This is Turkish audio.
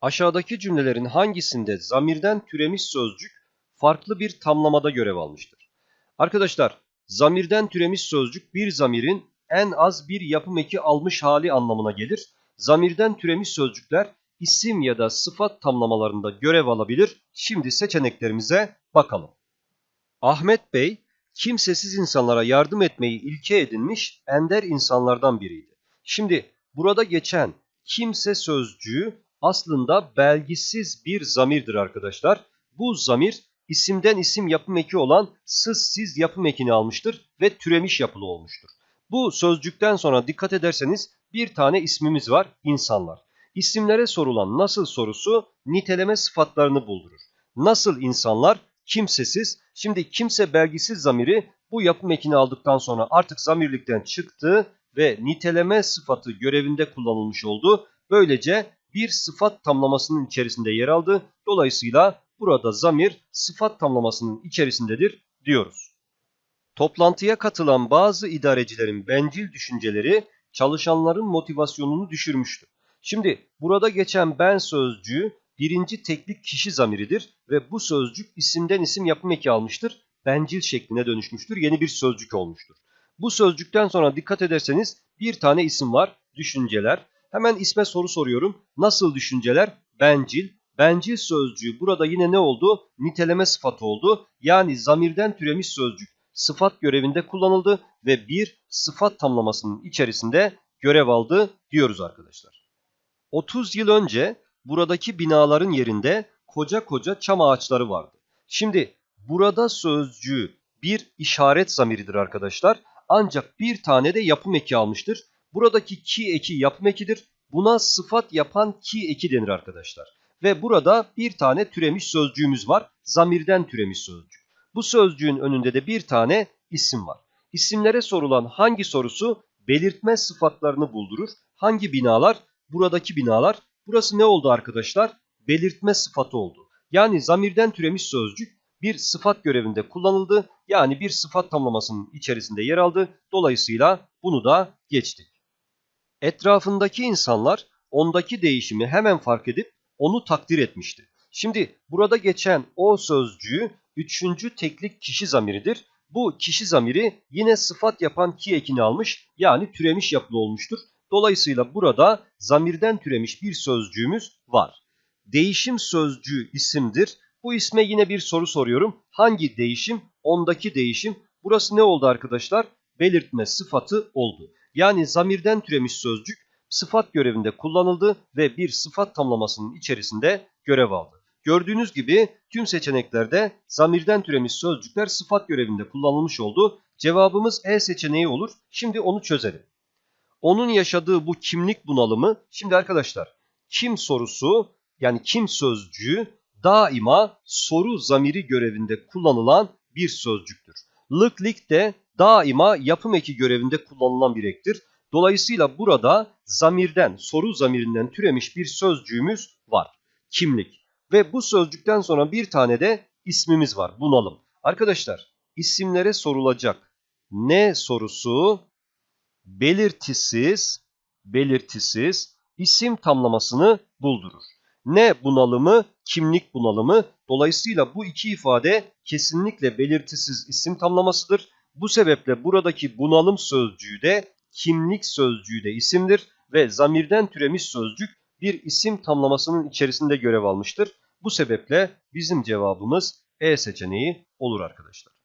Aşağıdaki cümlelerin hangisinde zamirden türemiş sözcük farklı bir tamlamada görev almıştır? Arkadaşlar, zamirden türemiş sözcük bir zamirin en az bir yapım eki almış hali anlamına gelir. Zamirden türemiş sözcükler isim ya da sıfat tamlamalarında görev alabilir. Şimdi seçeneklerimize bakalım. Ahmet Bey, kimsesiz insanlara yardım etmeyi ilke edinmiş ender insanlardan biriydi. Şimdi burada geçen kimse sözcüğü aslında belgisiz bir zamirdir arkadaşlar. Bu zamir isimden isim yapım eki olan sız siz yapım ekini almıştır ve türemiş yapılı olmuştur. Bu sözcükten sonra dikkat ederseniz bir tane ismimiz var insanlar. İsimlere sorulan nasıl sorusu niteleme sıfatlarını buldurur. Nasıl insanlar? Kimsesiz. Şimdi kimse belgisiz zamiri bu yapım ekini aldıktan sonra artık zamirlikten çıktı ve niteleme sıfatı görevinde kullanılmış oldu. Böylece bir sıfat tamlamasının içerisinde yer aldı. Dolayısıyla burada zamir sıfat tamlamasının içerisindedir diyoruz. Toplantıya katılan bazı idarecilerin bencil düşünceleri çalışanların motivasyonunu düşürmüştü. Şimdi burada geçen ben sözcüğü birinci teklik kişi zamiridir ve bu sözcük isimden isim yapım eki almıştır. Bencil şekline dönüşmüştür. Yeni bir sözcük olmuştur. Bu sözcükten sonra dikkat ederseniz bir tane isim var. Düşünceler. Hemen isme soru soruyorum. Nasıl düşünceler? Bencil. Bencil sözcüğü burada yine ne oldu? Niteleme sıfatı oldu. Yani zamirden türemiş sözcük sıfat görevinde kullanıldı ve bir sıfat tamlamasının içerisinde görev aldı diyoruz arkadaşlar. 30 yıl önce buradaki binaların yerinde koca koca çam ağaçları vardı. Şimdi burada sözcüğü bir işaret zamiridir arkadaşlar. Ancak bir tane de yapım eki almıştır. Buradaki ki eki yapım ekidir. Buna sıfat yapan ki eki denir arkadaşlar. Ve burada bir tane türemiş sözcüğümüz var. Zamirden türemiş sözcük. Bu sözcüğün önünde de bir tane isim var. İsimlere sorulan hangi sorusu belirtme sıfatlarını buldurur. Hangi binalar? Buradaki binalar. Burası ne oldu arkadaşlar? Belirtme sıfatı oldu. Yani zamirden türemiş sözcük bir sıfat görevinde kullanıldı. Yani bir sıfat tamlamasının içerisinde yer aldı. Dolayısıyla bunu da geçtik. Etrafındaki insanlar ondaki değişimi hemen fark edip onu takdir etmişti. Şimdi burada geçen o sözcüğü üçüncü teklik kişi zamiridir. Bu kişi zamiri yine sıfat yapan ki ekini almış yani türemiş yapılı olmuştur. Dolayısıyla burada zamirden türemiş bir sözcüğümüz var. Değişim sözcüğü isimdir. Bu isme yine bir soru soruyorum. Hangi değişim? Ondaki değişim. Burası ne oldu arkadaşlar? Belirtme sıfatı oldu. Yani zamirden türemiş sözcük sıfat görevinde kullanıldı ve bir sıfat tamlamasının içerisinde görev aldı. Gördüğünüz gibi tüm seçeneklerde zamirden türemiş sözcükler sıfat görevinde kullanılmış oldu. Cevabımız E seçeneği olur. Şimdi onu çözelim. Onun yaşadığı bu kimlik bunalımı, şimdi arkadaşlar kim sorusu yani kim sözcüğü daima soru zamiri görevinde kullanılan bir sözcüktür. Lık lik de daima yapım eki görevinde kullanılan bir ektir. Dolayısıyla burada zamirden, soru zamirinden türemiş bir sözcüğümüz var. Kimlik. Ve bu sözcükten sonra bir tane de ismimiz var. Bunalım. Arkadaşlar isimlere sorulacak ne sorusu belirtisiz, belirtisiz isim tamlamasını buldurur. Ne bunalımı? Kimlik bunalımı. Dolayısıyla bu iki ifade kesinlikle belirtisiz isim tamlamasıdır. Bu sebeple buradaki bunalım sözcüğü de kimlik sözcüğü de isimdir ve zamirden türemiş sözcük bir isim tamlamasının içerisinde görev almıştır. Bu sebeple bizim cevabımız E seçeneği olur arkadaşlar.